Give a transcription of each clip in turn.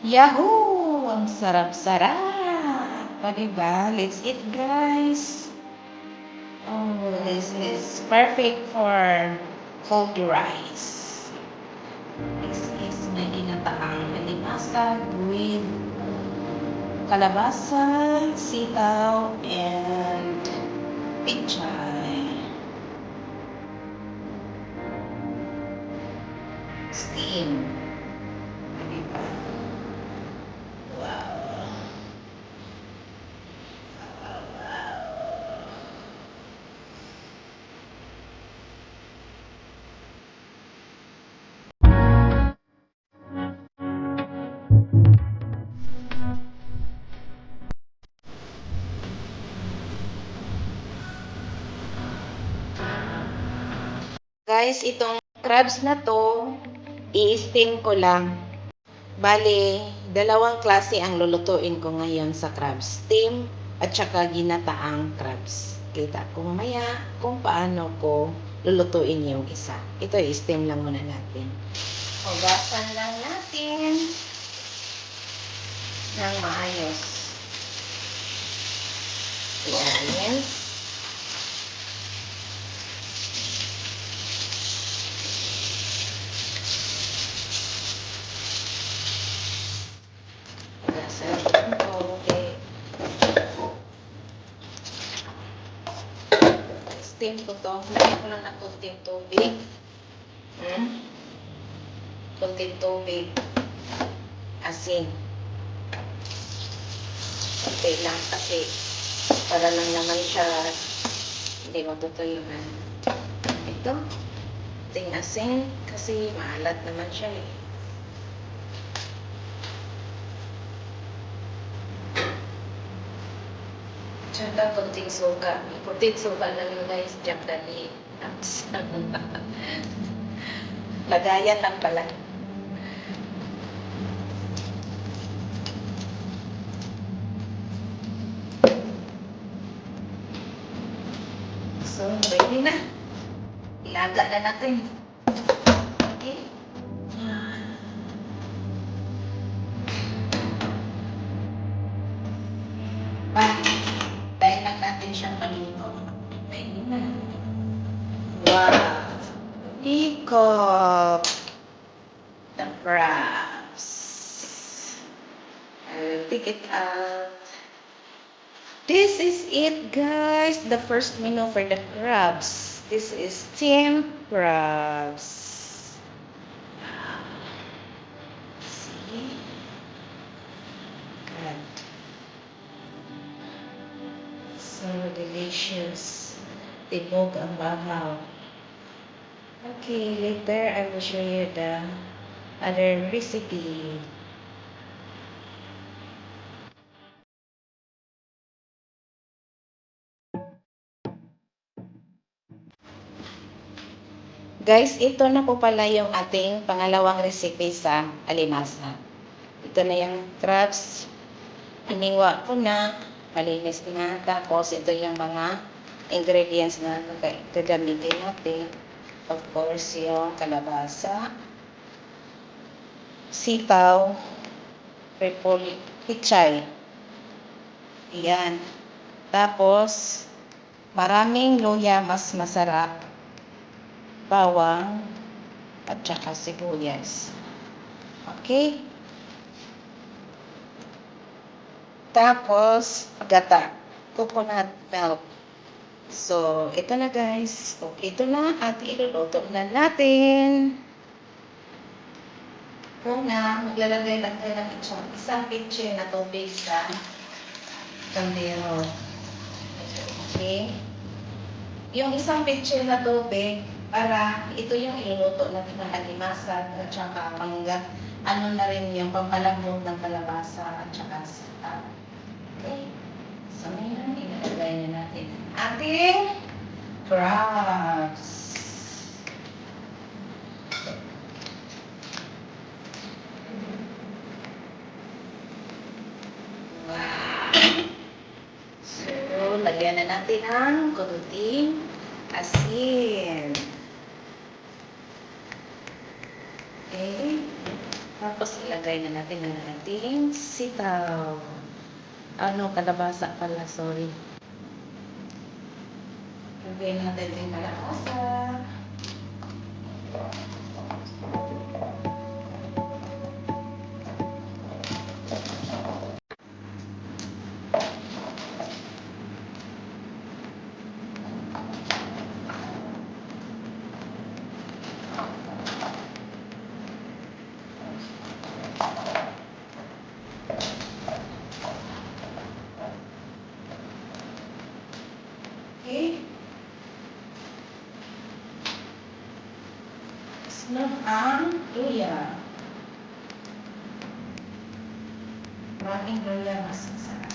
Yahoo! Ang sarap-sarap! O, diba? Let's eat, guys! Oh, this is perfect for cold rice. This is my ginataang alimasag with kalabasa, sitaw, and pichay. Steam. Guys, itong crabs na to, i-steam ko lang. Bale, dalawang klase ang lulutuin ko ngayon sa crabs. Steam at saka ginataang crabs. Kita ko mamaya kung paano ko lulutuin yung isa. Ito, i-steam lang muna natin. Hugasan lang natin ng maayos. Yan. Hugasan ng tubig. Steam ko to. Lagyan ko lang ng kunting tubig. Hmm? Kunting tubig. Asin. Okay lang kasi para lang naman siya hindi matutuyuan. Ito. Kunting asin kasi maalat naman siya eh. Tsaka kunting suka. Kunting suka lang yun guys. Diyan dali. Lagayan lang pala. So, ready na. Ilaga na natin. Ikot! The crabs. I'll pick it out. This is it, guys. The first menu for the crabs. This is steamed crabs. See? Good. So delicious. Tibog ang bahaw. Okay, later I will show you the other recipe. Guys, ito na po pala yung ating pangalawang recipe sa alimasa. Ito na yung crabs. Iniwa ko na. Malinis na. Tapos, ito yung mga ingredients na gagamitin natin. Of course, yung kalabasa, sitaw, purple pichay. Yan. Tapos, maraming luya mas masarap. Bawang, at saka sibuyas. Okay? Tapos, gata. Coconut milk. So, ito na guys. So, ito na at iluluto na natin. Una, maglalagay lang tayo ng isang, isang pitche na tubig sa kaldero. Okay? Yung isang pitche na tubig, para ito yung iluluto natin ng alimasag at saka mangga, ano na rin yung pampalambot ng kalabasa at saka sitaw. Okay? So, ngayon, natin ating crabs. So, lagyan na natin ang kunting asin. Okay? Tapos ilagay na natin ang ating sitaw. Ano, kalabasa pala, sorry. Lagay natin yung kalabasa. Sunod ang luya. Maraming luya mas masarap.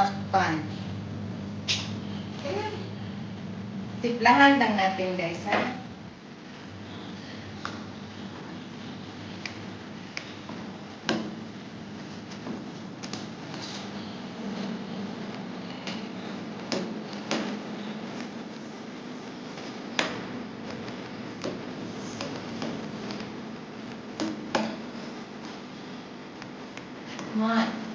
Luyas. Takpan. Okay. Timplahan lang natin guys ha. Come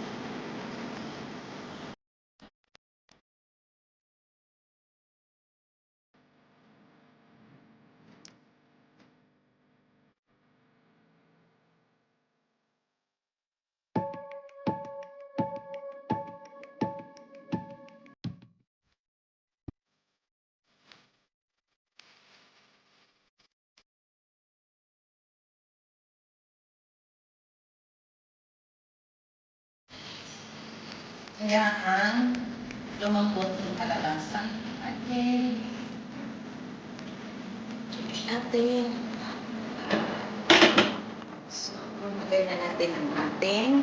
on. Kaya ang lumambot ng kalabasa. Okay. Check natin. So, lagay na natin ang ating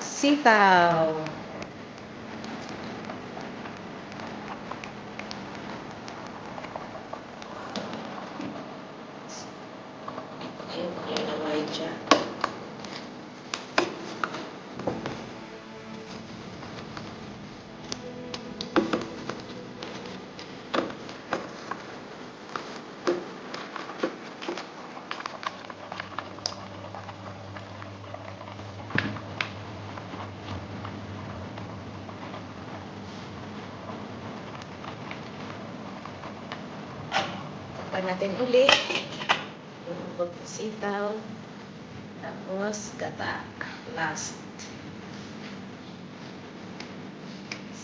sitaw. Natin. Lumabot yung sitaw. Tapos, gata. Last.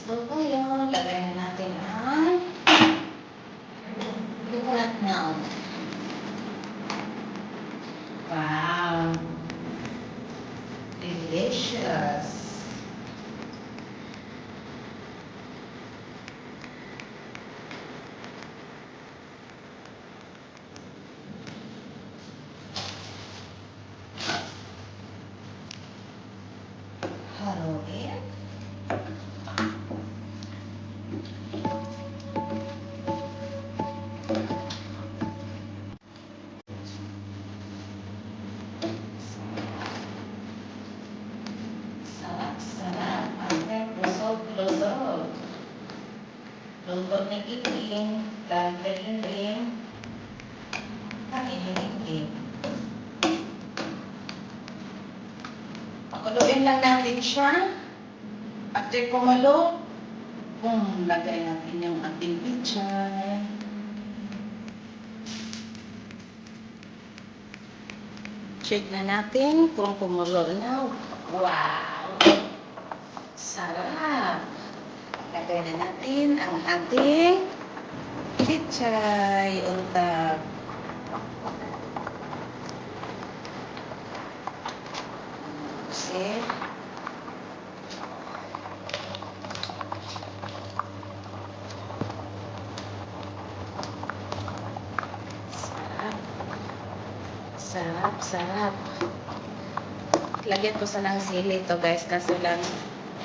So, ngayon, lagay na natin ang coconut milk. Wow! Delicious! Lungkot ng iting. Tagaliling. Tagililing. Pakuluin lang natin siya. After kumulo, kung lagay natin yung ating pichay. Check na natin kung kumulo na. Wow! Sarap! Lagay na natin ang ating pichay. See? Sarap. Sarap, sarap. Lagyan ko sa ng sili to guys kasi lang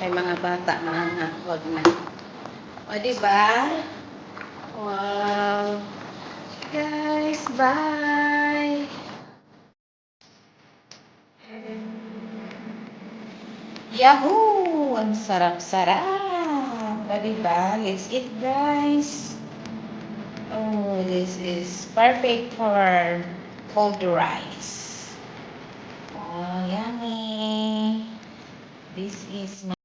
may mga bata na nga, wag na. O, di ba? Wow. Guys, bye! Yahoo! Ang sarap-sarap! O, di ba? Let's eat, guys! Oh, this is perfect for cold rice. Oh, yummy! This is my